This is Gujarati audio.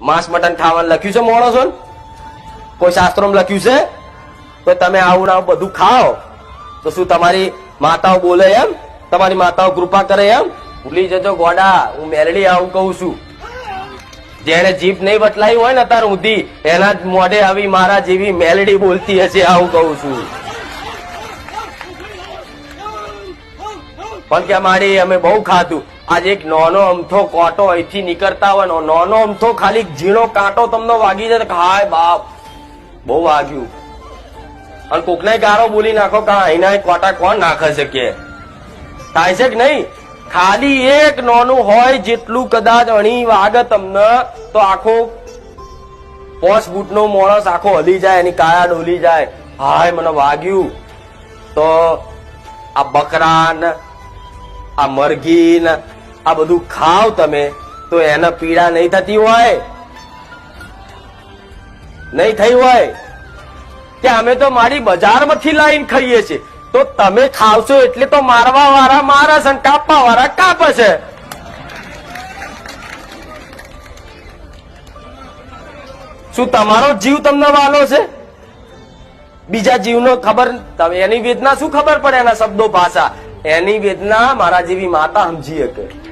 માંસ, મટન ખાવાનું લખ્યું છે માણસો કોઈ શાસ્ત્રોમાં લખ્યું છે? તો તમે આવું આવું બધું ખાઓ. તો શું તમારી માતાઓ બોલે એમ? તમારી માતાઓ કૃપા કરે એમ? ભૂલી જજો ગોડા, હું મેલડી આવું કહું છું. જેને જીભ નહીં બટલાઈ હોય ને અત્યારે ઉધી એના મોઢે આવી મારા જેવી મેલડી બોલતી હશે, આવું કહું છું. પણ કે મારી, અમે બહુ ખાધું. આજે એક નાનો અમથો કોટો અહીંથી નીકળતા હોય નાનો અમથો ખાલી ઝીણો કાંટો તમને વાગી જાય હાય બાપ, બહુ વાગ્યું. અને કોકને ગારો બોલી નાખો કા અહીંના કોટા કોણ નાખે છે કે? થાય છે કે નહીં? ખાલી એક નાનું હોય જેટલું કદાચ અણી વાગે તમને તો આખો પોસ બૂટનો માણસ આખો હલી જાય, એની કાયા ડોલી જાય. હાય, મને વાગ્યું. તો આ બકરા ને આ મરઘી ને આ બધું ખાવ તમે, તો એને પીડા નહીં થતી હોય. નહીં થઈ હોય. કે અમે તો મારી બજારમાંથી લાઈન ખાઈએ છીએ. તો તમે ખાવશો એટલે તો મારવા વાળા મારે છે કાપવા વાળા કાપે છે. શું તમારો જીવ તમને વાલો છે? બીજા જીવનો ખબર એની વેદના શું ખબર પડે એના શબ્દો ભાષા? એની વેદના મારા જેવી માતા સમજી શકે.